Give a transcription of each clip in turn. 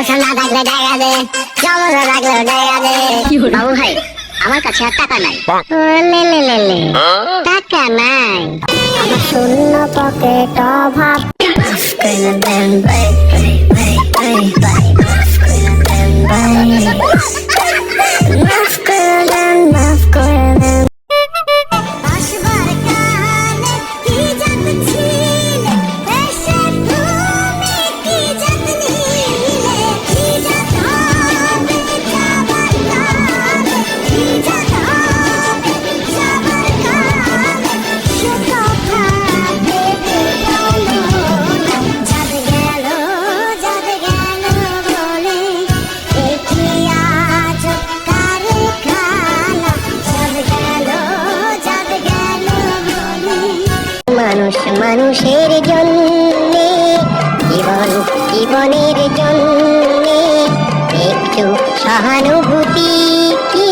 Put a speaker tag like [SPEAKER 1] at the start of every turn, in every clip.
[SPEAKER 1] সমস্যা না থাকলে দেখা দে সমস্যা থাকলে দেখা দে। বাবু ভাই আমার কাছে আর টাকা নাই। লে লে লে লে। টাকা নাই। আমার শূন্য পকেট অভাব। মাফ করে দেন ভাই ভাই ভাই ভাই ভাই মানুষের জন্য জীবন জীবনের জন্য একটু সহানুভূতি কি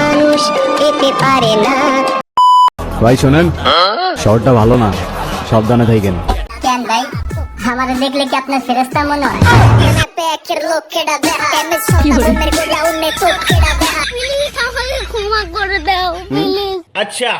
[SPEAKER 1] মানুষ পেতে পারে না
[SPEAKER 2] ভাই শোনেন শহরটা ভালো না সাবধানে থাকেন
[SPEAKER 1] কেন ভাই আমারে দেখলে কি আপনার ফেরেস্তা মনে হয় প্যাকের লোক কেডা দেখা কেমন সন্তানের গোডাউন মে তো কেডা দেখা প্লিজ আমাকে ক্ষমা করে দাও প্লিজ
[SPEAKER 3] अच्छा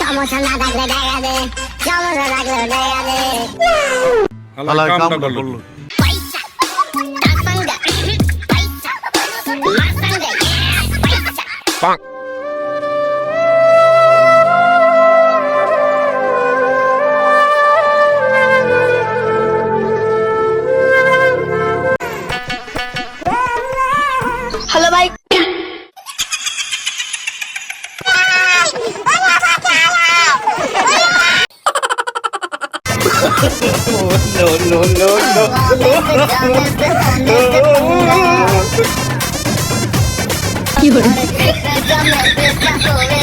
[SPEAKER 1] সমস্যা না থাকলে দেখা দে সমস্যা থাকলে দেখা দে
[SPEAKER 4] আল্লাহ কামটা করল
[SPEAKER 1] পয়সা no, no, no,
[SPEAKER 5] no. no
[SPEAKER 1] করে